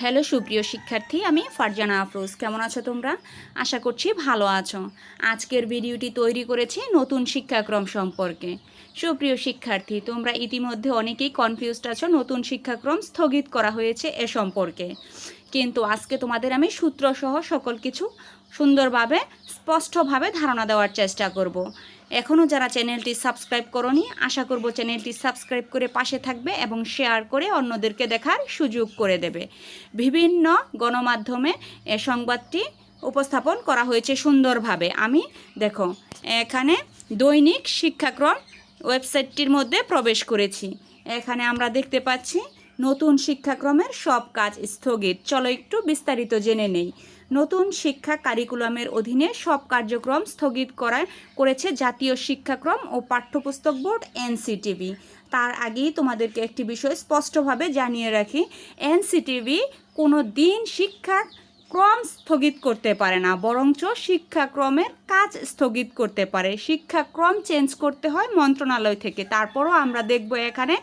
Hello, সুপ্রিয় শিক্ষার্থী, আমি ফারজানা আফরোজ। কেমন আছো তোমরা? আশা করছি ভালো আছো। আজকের ভিডিওটি তৈরি করেছি নতুন শিক্ষাক্রম সম্পর্কে। সুপ্রিয় শিক্ষার্থী, তোমরা ইতিমধ্যে অনেকেই কনফিউজড আছো, নতুন শিক্ষাক্রম স্থগিত করা হয়েছে এ সম্পর্কে। কিন্তু আজকে তোমাদের আমি সূত্রসহ সকল কিছু সুন্দরভাবে, স্পষ্টভাবে ধারণা দেওয়ার চেষ্টা করব। এখনও যারা চ্যানেলটি সাবস্ক্রাইব করনি, আশা করব চ্যানেলটি সাবস্ক্রাইব করে পাশে থাকবে এবং শেয়ার করে অন্যদেরকে দেখার সুযোগ করে দেবে। বিভিন্ন গণমাধ্যমে এ সংবাদটি উপস্থাপন করা হয়েছে সুন্দরভাবে। আমি, দেখো, এখানে দৈনিক শিক্ষাক্রম ওয়েবসাইটটির মধ্যে প্রবেশ করেছি। এখানে আমরা দেখতে পাচ্ছি নতুন শিক্ষাক্রমের সব কাজ স্থগিত। চলো একটু বিস্তারিত জেনে নেই। নতুন শিক্ষা কারিকুলামের অধীনে সব কার্যক্রম স্থগিত করা করেছে জাতীয় শিক্ষাক্রম ও পাঠ্যপুস্তক বোর্ড এনসিটিভি। তার আগেই তোমাদেরকে একটি বিষয় স্পষ্টভাবে জানিয়ে রাখি। এনসিটিভি কোনো দিন শিক্ষা ক্রম স্থগিত করতে পারে না, বরঞ্চ শিক্ষাক্রমের কাজ স্থগিত করতে পারে। শিক্ষাক্রম চেঞ্জ করতে হয় মন্ত্রণালয় থেকে। তারপরও আমরা দেখব এখানে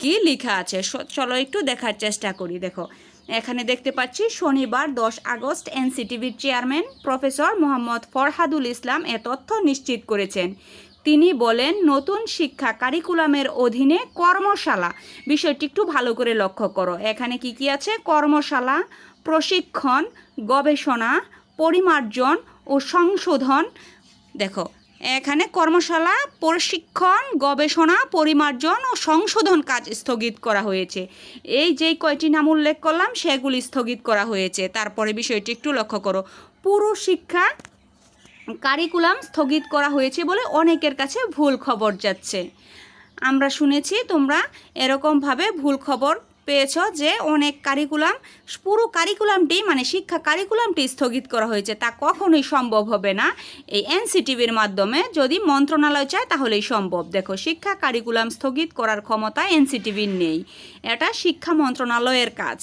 কি লেখা আছে? চলো একটু দেখার চেষ্টা করি, দেখো। এখানে দেখতে পাচ্ছি, শনিবার দশ আগস্ট এনসিটিভির চেয়ারম্যান প্রফেসর মোহাম্মদ ফরহাদুল ইসলাম এ তথ্য নিশ্চিত করেছেন। তিনি বলেন, নতুন শিক্ষা কারিকুলামের অধীনে কর্মশালা। বিষয়টি একটু ভালো করে লক্ষ্য করো। এখানে কি কি আছে? কর্মশালা, প্রশিক্ষণ, গবেষণা, পরিমার্জন ও সংশোধন। দেখো এখানে কর্মশালা, প্রশিক্ষণ, গবেষণা, পরিমার্জন ও সংশোধন কাজ স্থগিত করা হয়েছে। এই যেই কয়টি নাম উল্লেখ করলাম, সেগুলি স্থগিত করা হয়েছে। তারপরে বিষয়টি একটু লক্ষ্য করো। পুরো শিক্ষা কারিকুলাম স্থগিত করা হয়েছে বলে অনেকের কাছে ভুল খবর যাচ্ছে। আমরা শুনেছি, তোমরা এরকমভাবে ভুল খবর পেয়েছ যে অনেক কারিকুলাম পুরো কারিকুলামটি মানে শিক্ষা কারিকুলামটি স্থগিত করা হয়েছে। তা কখনোই সম্ভব হবে না। এই এনসিটিভির মাধ্যমে যদি মন্ত্রণালয় চায়, তাহলেই সম্ভব। দেখো, শিক্ষা কারিকুলাম স্থগিত করার ক্ষমতা এনসিটিভির নেই। এটা শিক্ষা মন্ত্রণালয়ের কাজ।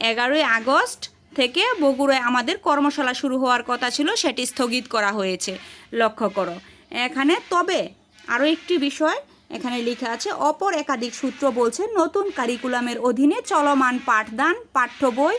এগারোই আগস্ট থেকে বগুড়ায় আমাদের কর্মশালা শুরু হওয়ার কথা ছিল, সেটি স্থগিত করা হয়েছে। লক্ষ্য করো। এখানে তবে আরও একটি বিষয় এখানে লেখা আছে, অপর একাধিক সূত্র বলছে, নতুন কারিকুলামের অধীনে চলমান পাঠদান, পাঠ্য বই,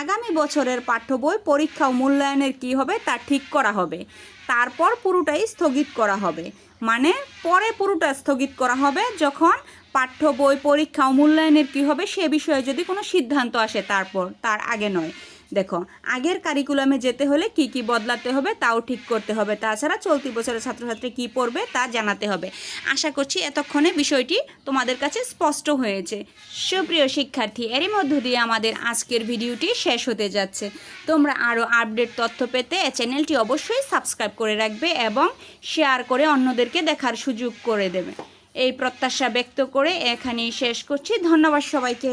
আগামী বছরের পাঠ্য বই পরীক্ষা ও মূল্যায়নের কী হবে তা ঠিক করা হবে। তারপর পুরোটাই স্থগিত করা হবে। মানে পরে পুরোটা স্থগিত করা হবে যখন পাঠ্য বই পরীক্ষা ও মূল্যায়নের কী হবে সে বিষয়ে যদি কোনো সিদ্ধান্ত আসে তারপর, তার আগে নয়। দেখো, আগের কারিকুলামে যেতে হলে কি কি বদলাতে হবে তাও ঠিক করতে হবে। তাছাড়া চলতি বছরের ছাত্রছাত্রী কি পড়বে তা জানাতে হবে। আশা করছি এতক্ষণে বিষয়টি তোমাদের কাছে স্পষ্ট হয়েছে। সুপ্রিয় শিক্ষার্থী, এরই মধ্য দিয়ে আমাদের আজকের ভিডিওটি শেষ হতে যাচ্ছে। তোমরা আরও আপডেট তথ্য পেতে চ্যানেলটি অবশ্যই সাবস্ক্রাইব করে রাখবে এবং শেয়ার করে অন্যদেরকে দেখার সুযোগ করে দেবে। এই প্রত্যাশা ব্যক্ত করে এখানেই শেষ করছি। ধন্যবাদ সবাইকে।